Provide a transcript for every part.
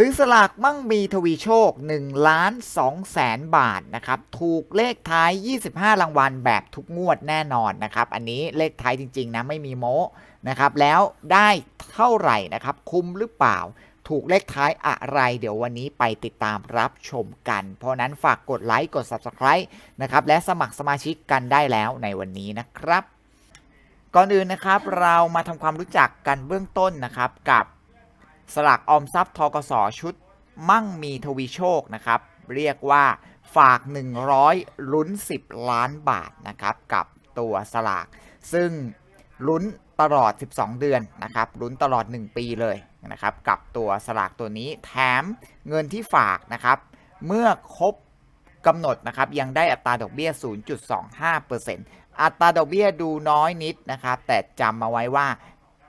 ซื้อสลากมั่งมีทวีโชค1ล้าน2แสนบาทนะครับ ถูกเลขท้าย 25 รางวัลแบบทุกงวดแน่นอนนะครับ อันนี้เลขท้ายจริง ๆ นะ ไม่มีโม้นะครับ แล้วได้เท่าไหร่นะครับ คุ้มหรือเปล่า ถูกเลขท้ายอะไร เดี๋ยววันนี้ไปติดตามรับชมกัน เพราะนั้นฝากกดไลค์กด Subscribe นะครับ และสมัครสมาชิกกันได้แล้วในวันนี้นะครับ ก่อนอื่นนะครับ เรามาทำความรู้จักกันเบื้องต้นนะครับกับ สลากออมทรัพย์ทกสชุด มั่งมีทวีโชคนะครับ เรียกว่าฝาก 100 ลุ้น 10 ล้านบาทนะครับ กับตัวสลาก ซึ่งลุ้นตลอด 12 เดือนนะครับลุ้นตลอด 1 ปีเลยนะครับ กับตัวสลากตัวนี้แถมเงินที่ฝากนะครับ เมื่อครบกำหนดนะครับยังได้อัตราดอกเบี้ย 0.25%อัตราดอกเบี้ยดูน้อยนิดนะครับ แต่จำมาไว้ว่า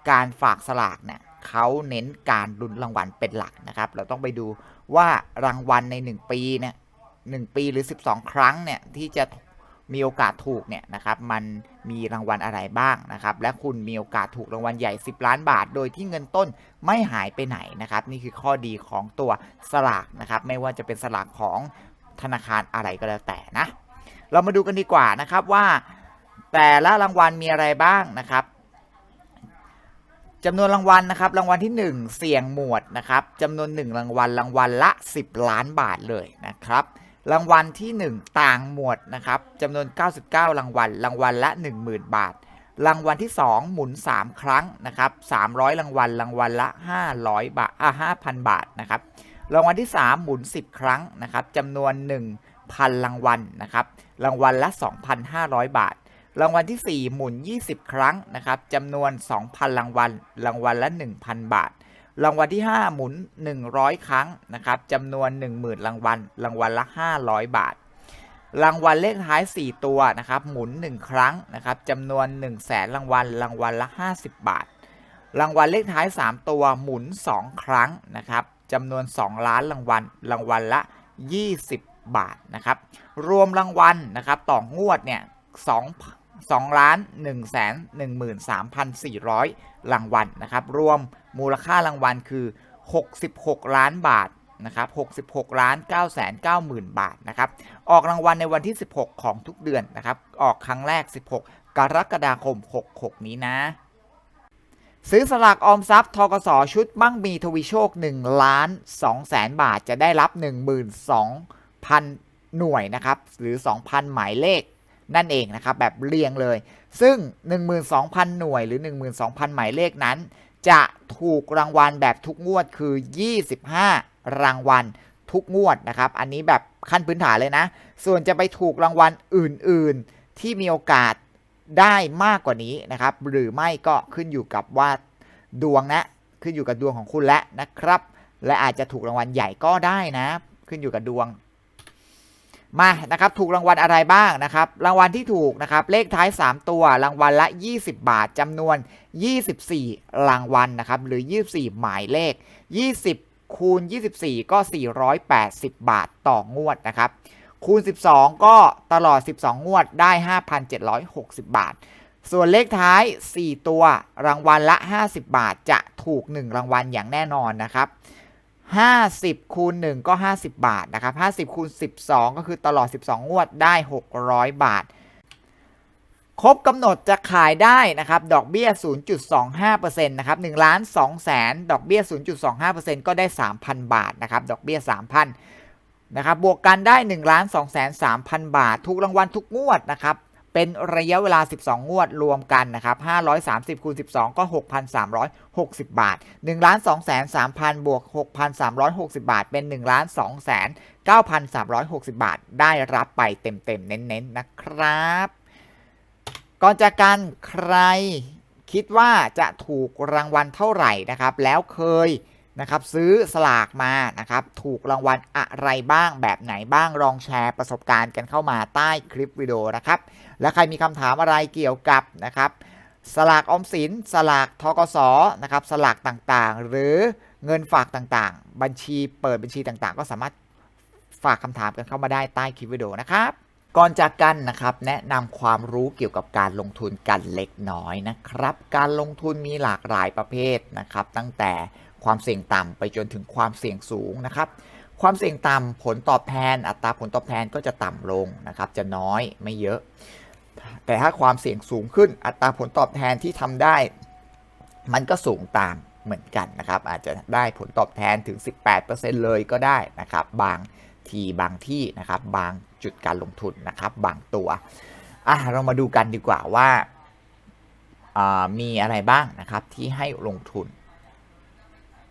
การฝากสลากเนี่ย เขาเน้นการลุ้นรางวัลเป็นหลักนะครับ เราต้องไปดูว่ารางวัลใน 1 ปีเนี่ยหปีหรือ 12 ครั้งเนี่ยที่จะมีโอกาสถูกเนี่ยนะครับมันมีรางวัลอะไรบ้างนะครับ และคุณมีโอกาสถูกรางวัลใหญ่ 10 ล้านบาท โดยที่เงินต้นไม่หายไปไหนนะครับ นี่คือข้อดีของตัวสลากนะครับ ไม่ว่าจะเป็นสลากของธนาคารอะไรก็แล้วแต่นะ เรามาดูกันดีกว่านะครับว่าแต่ละรางวัลมีอะไรบ้างนะครับ จำนวนรางวัลนะครับ รางวัลที่ 1 เสี่ยงหมวดนะครับจำนวน 1 รางวัลรางวัลละ 10 ล้านบาทเลยนะครับ รางวัลที่ 1 ต่างหมวดนะครับจำนวน 99 รางวัล รางวัลละ 10,000 บาท รางวัลที่ 2 หมุน 3 ครั้งนะครับ300 รางวัลรางวัลละ 500 บาทอะ5,000 บาทนะครับรางวัลที่ 3 หมุน 10 ครั้งนะครับจำนวน 1,000 รางวัลนะครับรางวัลละ 2,500 บาท รางวัลที่ 4 หมุน 20 ครั้งนะครับจำนวน 2,000 รางวัล รางวัลละ 1,000 บาท รางวัลที่ 5 หมุน 100 ครั้งนะครับจำนวน 10,000 รางวัล รางวัลละ 500 บาท รางวัลเลขท้าย 4 ตัวนะครับหมุน 1 ครั้งนะครับจำนวน 1 0 0 0 0แสนรางวัล รางวัลละ 50 บาท รางวัลเลขท้าย 3 ตัวหมุน 2 ครั้งนะครับจำนวน 2 ล้านรางวัล รางวัลละ 20 บาทนะครับ รวมรางวัลนะครับต่องวดเนี่ย2 2ล้าน1แสน13,400 รางวัลนะครับ รวมมูลค่ารางวัลคือ 66 ล้านบาทนะครับ66ล้าน9แสน90,000 บาทนะครับ ออกรางวัลในวันที่ 16 ของทุกเดือนนะครับ ออกครั้งแรก 16 กรกฎาคม 66 นี้นะ ซื้อสลากออมทรัพย์ทกสชุดมั่งมีทวีโชค1ล้าน2แสนบาทจะได้รับ 12,000 หน่วยนะครับ หรือ 2,000 หมายเลข นั่นเองนะครับแบบเรียงเลย ซึ่ง 12,000 หน่วยหรือ 12,000 หมายเลขนั้น จะถูกรางวัลแบบทุกงวดคือ 25 รางวัลทุกงวดนะครับอันนี้แบบขั้นพื้นฐานเลยนะ ส่วนจะไปถูกรางวัลอื่นๆ ที่มีโอกาสได้มากกว่านี้นะครับ หรือไม่ก็ขึ้นอยู่กับว่าดวงนะ ขึ้นอยู่กับดวงของคุณและนะครับ และอาจจะถูกรางวัลใหญ่ก็ได้นะ ขึ้นอยู่กับดวง มานะครับถูกรางวัลอะไรบ้างนะครับ รางวัลที่ถูกนะครับ เลขท้าย 3 ตัว รางวัลละ 20 บาทจำนวน 24 รางวัลนะครับหรือ 24 หมายเลข 20 คูณ 24 ก็ 480 บาทต่องวดนะครับ คูณ 12 ก็ตลอด 12 งวดได้ 5,760 บาท ส่วนเลขท้าย 4 ตัวรางวัลละ 50 บาทจะถูก 1 รางวัลอย่างแน่นอนนะครับ 50 คูณ 1 ก็ 50 บาทนะครับ 50 คูณ 12 ก็คือตลอด 12 งวดได้ 600 บาท ครบกำหนดจะขายได้นะครับ ดอกเบี้ย 0.25%นะครับ1ล้าน2แสนดอกเบี้ย 0.25%ก็ได้ 3,000 บาทนะครับ ดอกเบี้ย 3,000นะครับ บวกกันได้1ล้าน2แสน3,000 บาท ทุกรางวัลทุกงวดนะครับ เป็นระยะเวลา 12 งวดรวมกันนะครับ530คูณ12 ก็ 6,360 บาท1ล้าน2แสน3,000 บวก 6,360 บาท เป็น1ล้าน2แสน9,360 บาท ได้รับไปเต็มๆ เน้นๆ นะครับ ก่อนจากกันใครคิดว่าจะถูกรางวัลเท่าไหร่นะครับ แล้วเคย นะครับซื้อสลากมานะครับถูกรางวัลอะไรบ้างแบบไหนบ้างลองแชร์ประสบการณ์กันเข้ามาใต้คลิปวิดีโอนะครับและใครมีคำถามอะไรเกี่ยวกับนะครับสลากออมสิน สลากทกสนะครับสลากต่างๆ หรือเงินฝากต่างๆ บัญชีเปิดบัญชีต่างๆ ก็สามารถฝากคำถามกันเข้ามาได้ใต้คลิปวิดีโอนะครับก่อนจากกันนะครับแนะนำความรู้เกี่ยวกับการลงทุนกันเล็กน้อยนะครับ การลงทุนมีหลากหลายประเภทนะครับ ตั้งแต่ ความเสี่ยงต่ำไปจนถึงความเสี่ยงสูงนะครับ ความเสี่ยงต่ำผลตอบแทน อัตราผลตอบแทนก็จะต่ำลงนะครับ จะน้อยไม่เยอะ แต่ถ้าความเสี่ยงสูงขึ้น อัตราผลตอบแทนที่ทำได้ มันก็สูงตามเหมือนกันนะครับ อาจจะได้ผลตอบแทนถึง 18%เลยก็ได้นะครับ บางทีบางที่นะครับ บางจุดการลงทุนนะครับ บางตัวอะเรามาดูกันดีกว่าว่ามีอะไรบ้างนะครับที่ให้ลงทุน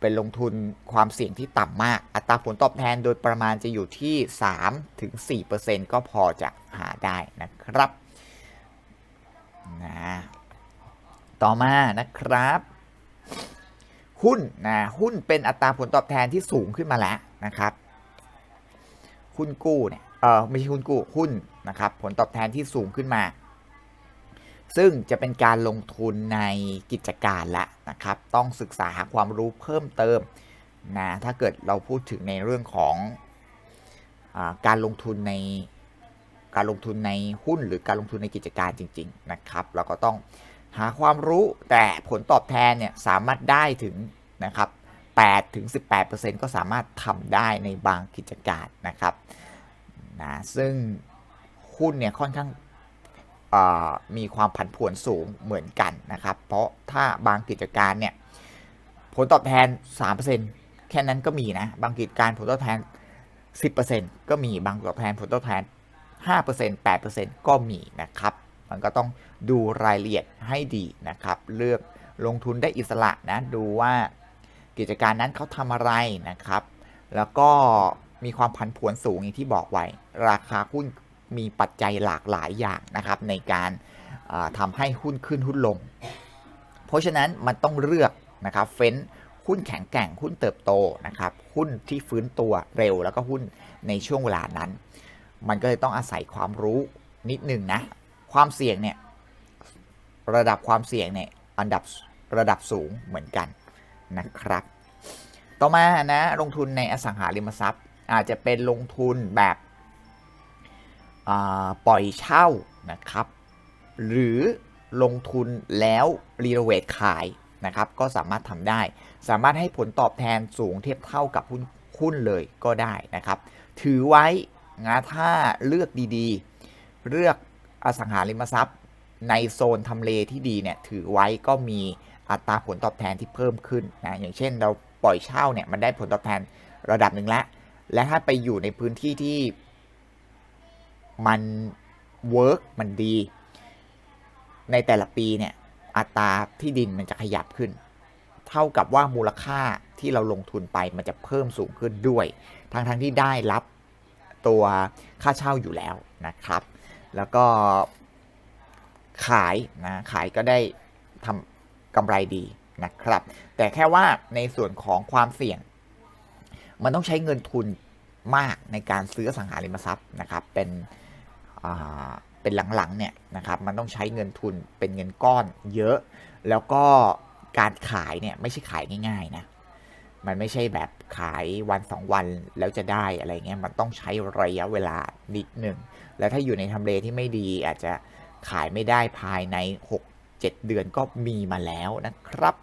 เป็นลงทุนความเสี่ยงที่ต่ำมาก อัตราผลตอบแทนโดยประมาณจะอยู่ที่ 3-4%ก็พอจะหาได้นะครับนะต่อมานะครับ หุ้นนะหุ้นเป็นอัตราผลตอบแทนที่สูงขึ้นมาแล้วนะครับหุ้นกู้เนี่ยเออไม่ใช่หุ้นกู้หุ้นนะครับ ผลตอบแทนที่สูงขึ้นมา ซึ่งจะเป็นการลงทุนในกิจการละนะครับ ต้องศึกษาหาความรู้เพิ่มเติมนะถ้าเกิดเราพูดถึงในเรื่องของอการลงทุนในการลงทุนในหุ้นหรือการลงทุนในกิจการจริง ๆ นะครับ เราก็ต้องหาความรู้แต่ผลตอบแทนเนี่ยสามารถได้ถึงนะครับ8ถึง18%ก็สามารถทำได้ในบางกิจการนะครับนะซึ่งหุ้นเนี่ยค่อนข้าง มีความผันผวนสูงเหมือนกันนะครับ เพราะถ้าบางกิจการเนี่ยผลตอบแทน 3%แค่นั้นก็มีนะ บางกิจการผลตอบแทน 10%ก็มีบางตอบแทนผลตอบแทน 5% 8%ก็มีนะครับ มันก็ต้องดูรายละเอียดให้ดีนะครับ เลือกลงทุนได้อิสระนะ ดูว่ากิจการนั้นเขาทำอะไรนะครับ แล้วก็มีความผันผวนสูงอย่างที่บอกไว้ ราคาหุ้น มีปัจจัยหลากหลายอย่างนะครับในการทำให้หุ้นขึ้นหุ้นลง เพราะฉะนั้นมันต้องเลือกนะครับเฟ้นหุ้นแข็งแกร่งหุ้นเติบโตนะครับหุ้นที่ฟื้นตัวเร็วแล้วก็หุ้นในช่วงเวลานั้น มันก็เลยต้องอาศัยความรู้นิดนึงนะความเสี่ยงเนี่ยระดับความเสี่ยงเนี่ยอันดับระดับสูงเหมือนกันนะครับ ต่อมานะลงทุนในอสังหาริมทรัพย์ อาจจะเป็นลงทุนแบบ ปล่อยเช่านะครับ หรือลงทุนแล้วรีโนเวทขายนะครับ ก็สามารถทำได้ สามารถให้ผลตอบแทนสูงเทียบเท่ากับหุ้นหุ้นเลยก็ได้นะครับ ถือไว้นะถ้าเลือกดีๆ เลือกอสังหาริมทรัพย์ ในโซนทำเลที่ดีเนี่ยถือไว้ก็มีอัตราผลตอบแทนที่เพิ่มขึ้นนะอย่างเช่นเราปล่อยเช่าเนี่ยมันได้ผลตอบแทนระดับหนึ่งแล้วและถ้าไปอยู่ในพื้นที่ที่ มันเวิร์กมันดี ในแต่ละปีเนี่ยอัตราที่ดินมันจะขยับขึ้น เท่ากับว่ามูลค่าที่เราลงทุนไปมันจะเพิ่มสูงขึ้นด้วย ทั้งทั้งที่ได้รับตัวค่าเช่าอยู่แล้วนะครับ แล้วก็ขายนะขายก็ได้ทำกำไรดีนะครับ แต่แค่ว่าในส่วนของความเสี่ยง มันต้องใช้เงินทุนมากในการซื้อสังหาริมทรัพย์นะครับ เป็น เป็นหลังๆเนี่ยนะครับมันต้องใช้เงินทุนเป็นเงินก้อนเยอะ แล้วก็การขายเนี่ยไม่ใช่ขายง่ายๆนะมันไม่ใช่แบบขายวันสองวันแล้วจะได้อะไรเงี้ยมันต้องใช้ระยะเวลานิดหนึ่งแล้วถ้าอยู่ในทำเลที่ไม่ดีอาจจะขายไม่ได้ภายใน 6-7 เดือนก็มีมาแล้วนะครับ